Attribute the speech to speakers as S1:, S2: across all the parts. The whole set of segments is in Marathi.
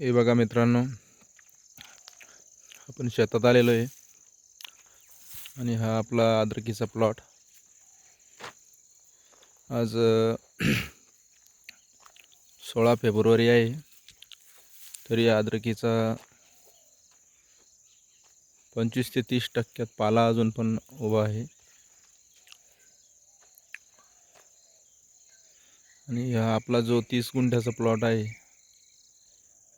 S1: हे बघा मित्रांनो आपण शेतात आलेलो आहे. आणि हा आपला अद्रकीचा प्लॉट आज सोळा फेब्रुवारी आहे. तरी या अद्रकीचा पंचवीस ते तीस टक्क्यात पाला अजून पण उभा आहे. आणि हा आपला जो तीस गुंठ्याचा प्लॉट आहे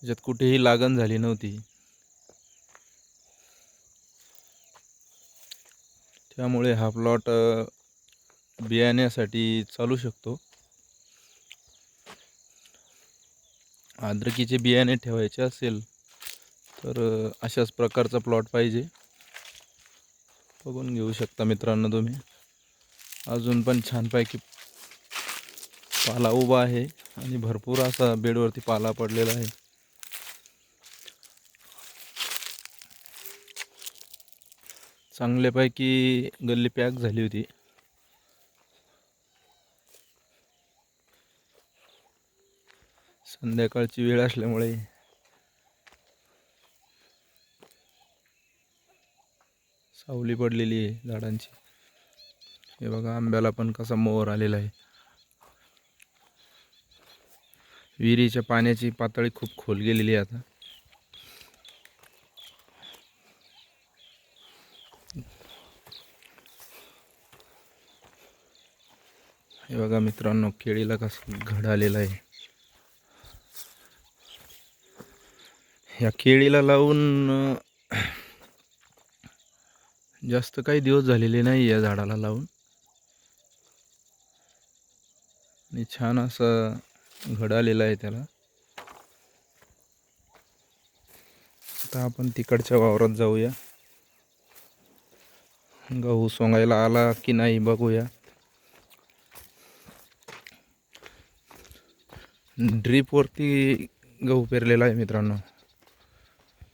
S1: त्याच्यात कुठेही लागण झाली नव्हती. त्यामुळे हा प्लॉट बियाण्यासाठी चालू शकतो. अद्रकीचे बियाणे ठेवायचे असेल तर अशाच प्रकारचा प्लॉट पाहिजे. बघून घेऊ शकता मित्रांनो तुम्ही. अजून पण छानपैकी पाला उभा आहे आणि भरपूर असा बेडवरती पाला पडलेला आहे. चांगल्यापैकी गल्ली पॅक झाली होती. संध्याकाळची वेळ असल्यामुळे. सावली पडलेली आहे झाडांची. हे बघा आंब्याला पण कसा मोहर आलेला आहे. विहिरीच्या पाण्याची पातळी खूप खोल गेलेली आहे आता. हे बघा मित्रांनो केळीला कसं घड आलेलं आहे. या केळीला लावून जास्त काही दिवस झालेले नाही या झाडाला लावून. आणि छान असा घड आलेला आहे त्याला. आता आपण तिकडच्या वावरात जाऊया. गहू सोंगायला आला की नाही बघूया. ड्रीपवरती गहू पेरलेला आहे मित्रांनो.